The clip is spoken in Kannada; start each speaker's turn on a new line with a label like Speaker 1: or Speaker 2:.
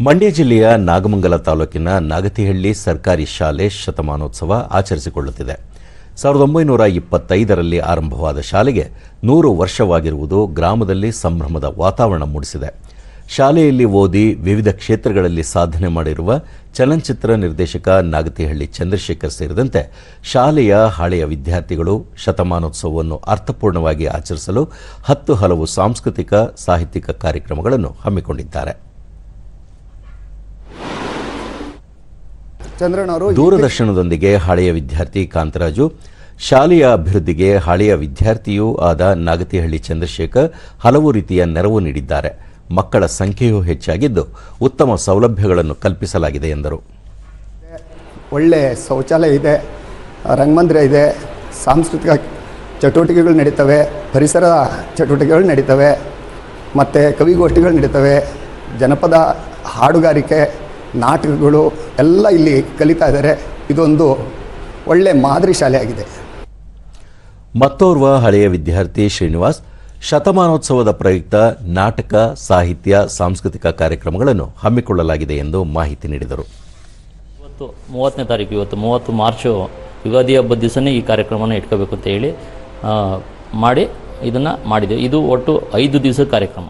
Speaker 1: ಮಂಡ್ಯ ಜಿಲ್ಲೆಯ ನಾಗಮಂಗಲ ತಾಲೂಕಿನ ನಾಗತಿಹಳ್ಳಿ ಸರ್ಕಾರಿ ಶಾಲೆ ಶತಮಾನೋತ್ಸವ ಆಚರಿಸಿಕೊಳ್ಳುತ್ತಿದೆ. ಸಾವಿರದ ಒಂಬೈನೂರ ಇಪ್ಪತ್ತೈದರಲ್ಲಿ ಆರಂಭವಾದ ಶಾಲೆಗೆ ನೂರು ವರ್ಷವಾಗಿರುವುದು ಗ್ರಾಮದಲ್ಲಿ ಸಂಭ್ರಮದ ವಾತಾವರಣ ಮೂಡಿಸಿದೆ. ಶಾಲೆಯಲ್ಲಿ ಓದಿ ವಿವಿಧ ಕ್ಷೇತ್ರಗಳಲ್ಲಿ ಸಾಧನೆ ಮಾಡಿರುವ ಚಲನಚಿತ್ರ ನಿರ್ದೇಶಕ ನಾಗತಿಹಳ್ಳಿ ಚಂದ್ರಶೇಖರ್ ಸೇರಿದಂತೆ ಶಾಲೆಯ ಹಳೆಯ ವಿದ್ಯಾರ್ಥಿಗಳು ಶತಮಾನೋತ್ಸವವನ್ನು ಅರ್ಥಪೂರ್ಣವಾಗಿ ಆಚರಿಸಲು ಹತ್ತು ಹಲವು ಸಾಂಸ್ಕೃತಿಕ, ಸಾಹಿತ್ಯಿಕ ಕಾರ್ಯಕ್ರಮಗಳನ್ನು ಹಮ್ಮಿಕೊಂಡಿದ್ದಾರೆ.
Speaker 2: ಚಂದ್ರನವರು
Speaker 1: ದೂರದರ್ಶನದೊಂದಿಗೆ ಹಳೆಯ ವಿದ್ಯಾರ್ಥಿ ಕಾಂತರಾಜು ಶಾಲೆಯ ಅಭಿವೃದ್ಧಿಗೆ ಹಳೆಯ ವಿದ್ಯಾರ್ಥಿಯೂ ಆದ ನಾಗತಿಹಳ್ಳಿ ಚಂದ್ರಶೇಖರ್ ಹಲವು ರೀತಿಯ ನೆರವು ನೀಡಿದ್ದಾರೆ. ಮಕ್ಕಳ ಸಂಖ್ಯೆಯೂ ಹೆಚ್ಚಾಗಿದ್ದು ಉತ್ತಮ ಸೌಲಭ್ಯಗಳನ್ನು ಕಲ್ಪಿಸಲಾಗಿದೆ ಎಂದರು.
Speaker 2: ಒಳ್ಳೆ ಶೌಚಾಲಯ ಇದೆ ರಂಗಮಂದಿರ ಇದೆ ಸಾಂಸ್ಕೃತಿಕ ಚಟುವಟಿಕೆಗಳು ನಡೀತವೆ ಪರಿಸರ ಚಟುವಟಿಕೆಗಳು ನಡೀತವೆ ಮತ್ತು ಕವಿಗೋಷ್ಠಿಗಳು ನಡೀತವೆ ಜನಪದ ಹಾಡುಗಾರಿಕೆ ನಾಟಕಗಳು ಎಲ್ಲ ಇಲ್ಲಿ ಕಲಿತಾ ಇದ್ದಾರೆ. ಇದೊಂದು ಒಳ್ಳೆ ಮಾದರಿ ಶಾಲೆಯಾಗಿದೆ.
Speaker 1: ಮತ್ತೋರ್ವ ಹಳೆಯ ವಿದ್ಯಾರ್ಥಿ ಶ್ರೀನಿವಾಸ್ ಶತಮಾನೋತ್ಸವದ ಪ್ರಯುಕ್ತ ನಾಟಕ ಸಾಹಿತ್ಯ ಸಾಂಸ್ಕೃತಿಕ ಕಾರ್ಯಕ್ರಮಗಳನ್ನು ಹಮ್ಮಿಕೊಳ್ಳಲಾಗಿದೆ ಎಂದು ಮಾಹಿತಿ ನೀಡಿದರು.
Speaker 3: ಇವತ್ತು ಮೂವತ್ತನೇ ತಾರೀಕು ಇವತ್ತು ಮೂವತ್ತು ಮಾರ್ಚು ಯುಗಾದಿ ಹಬ್ಬದ ದಿವಸನೇ ಈ ಕಾರ್ಯಕ್ರಮವನ್ನು ಇಟ್ಕೋಬೇಕು ಅಂತ ಹೇಳಿ ಮಾಡಿ ಇದನ್ನು ಮಾಡಿದೆ ಇದು ಒಟ್ಟು ಐದು ದಿವಸದ ಕಾರ್ಯಕ್ರಮ.